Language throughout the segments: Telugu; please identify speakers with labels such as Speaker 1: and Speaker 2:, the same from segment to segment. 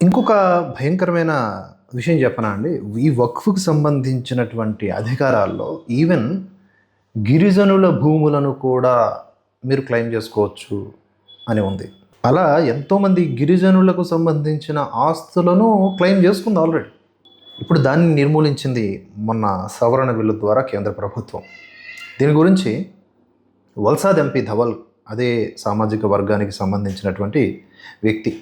Speaker 1: ఇంకొక భయంకరమైన విషయం చెప్పనా అండి? ఈ వక్ఫ్కు సంబంధించినటువంటి అధికారాల్లో ఈవెన్ గిరిజనుల భూములను కూడా మీరు క్లెయిమ్ చేసుకోవచ్చు అని ఉంది. అలా ఎంతోమంది గిరిజనులకు సంబంధించిన ఆస్తులను క్లెయిమ్ చేసుకుంది ఆల్రెడీ. ఇప్పుడు దాన్ని నిర్మూలించింది మొన్న సవరణ బిల్లు ద్వారా కేంద్ర ప్రభుత్వం. దీని గురించి వల్సాద్ ఎంపీ ధవల్ అదే సామాజిక వర్గానికి సంబంధించినటువంటి వ్యక్తి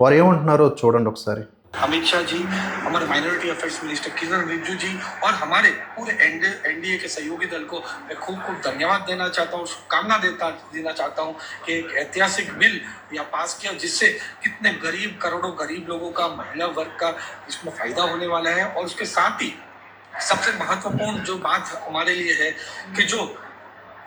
Speaker 1: వారు ఏమంటున్నారో చూడండి ఒకసారి
Speaker 2: अमित शाह जी हमारे minority affairs minister Kiren Rijiju ji और हमारे पूरे एनडीए के सहयोगी दल को मैं खूब खूब धन्यवाद देना चाहता हूँ शुभकामना देता देना चाहता हूँ कि एक ऐतिहासिक बिल या पास किया जिससे कितने गरीब करोड़ों गरीब लोगों का महिला वर्ग का इसमें फायदा होने वाला है और उसके साथ ही सबसे महत्वपूर्ण जो बात हमारे लिए है कि जो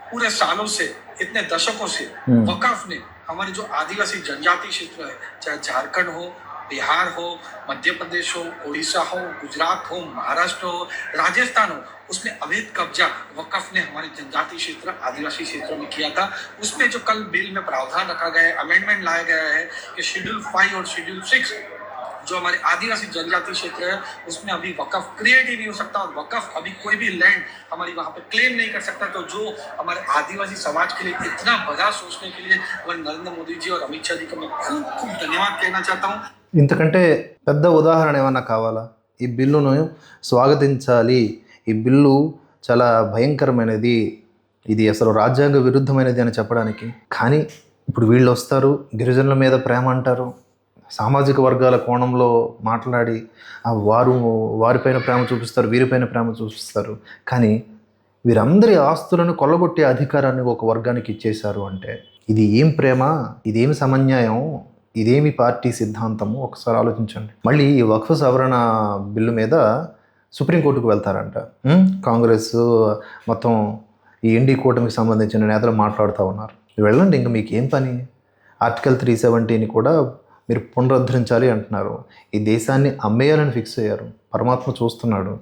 Speaker 2: पूरे सालों से इतने दशकों से
Speaker 1: हम्म।
Speaker 2: वकाफ ने हमारे जो आदिवासी जनजाति क्षेत्र है, चाहे झारखंड हो, बिहार हो मध्य प्रदेश हो उड़ीसा हो, गुजरात हो, महाराष्ट्र हो, राजस्थान हो, उसमें अवैध कब्जा, वकफ ने हमारे जनजाति क्षेत्र, आदिवासी क्षेत्रों में किया था। उसमें जो कल बिल में प्रावधान रखा गया है अमेंडमेंट लाया गया है कि शेड्यूल फाइव और शेड्यूल सिक्स जो हमारे आदिवासी जनजाति क्षेत्र है उसमें अभी वकफ क्रिएट ही नहीं हो सकता और वकफ अभी कोई भी लैंड हमारी वहाँ पे क्लेम नहीं कर सकता तो जो हमारे आदिवासी समाज के लिए इतना बड़ा सोचने के लिए हमारे नरेंद्र मोदी जी और अमित शाह जी का मैं खूब खूब धन्यवाद कहना चाहता हूँ
Speaker 1: ఇంతకంటే పెద్ద ఉదాహరణ ఏమన్నా కావాలా ఈ బిల్లును స్వాగతించాలి ఈ బిల్లు చాలా భయంకరమైనది ఇది అసలు రాజ్యాంగ విరుద్ధమైనది అని చెప్పడానికి కానీ ఇప్పుడు వీళ్ళు వస్తారు గిరిజనుల మీద ప్రేమ అంటారు సామాజిక వర్గాల కోణంలో మాట్లాడి వారు వారిపైన ప్రేమ చూపిస్తారు వీరిపైన ప్రేమ చూపిస్తారు. కానీ వీరందరి ఆస్తులను కొల్లగొట్టే అధికారాన్ని ఒక వర్గానికి ఇచ్చేశారు అంటే ఇది ఏం ప్రేమ? ఇదేమి సమన్యాయం? ఇదేమి పార్టీ సిద్ధాంతము? ఒకసారి ఆలోచించండి. మళ్ళీ ఈ వక్ఫ్ సవరణ బిల్లు మీద సుప్రీంకోర్టుకు వెళ్తారంట. కాంగ్రెస్ మొత్తం ఈ ఎన్డీ కూటమికి సంబంధించిన నేతలు మాట్లాడుతూ ఉన్నారు. వెళ్ళండి ఇంకా మీకు ఏం పని? ఆర్టికల్ త్రీ సెవెంటీని కూడా మీరు పునరుద్ధరించాలి అంటున్నారు. ఈ దేశాన్ని అమ్మేయాలని ఫిక్స్ అయ్యారు. పరమాత్మ చూస్తున్నాడు.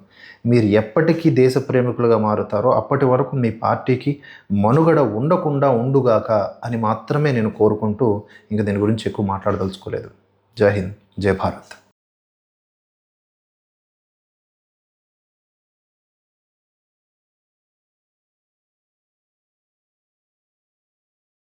Speaker 1: మీరు ఎప్పటికీ దేశ ప్రేమికులుగా మారుతారో అప్పటి వరకు మీ పార్టీకి మనుగడ ఉండకుండా ఉండుగాక అని మాత్రమే నేను కోరుకుంటూ ఇంకా దీని గురించి ఎక్కువ మాట్లాడదలుచుకోలేదు. జై హింద్. జై భారత్.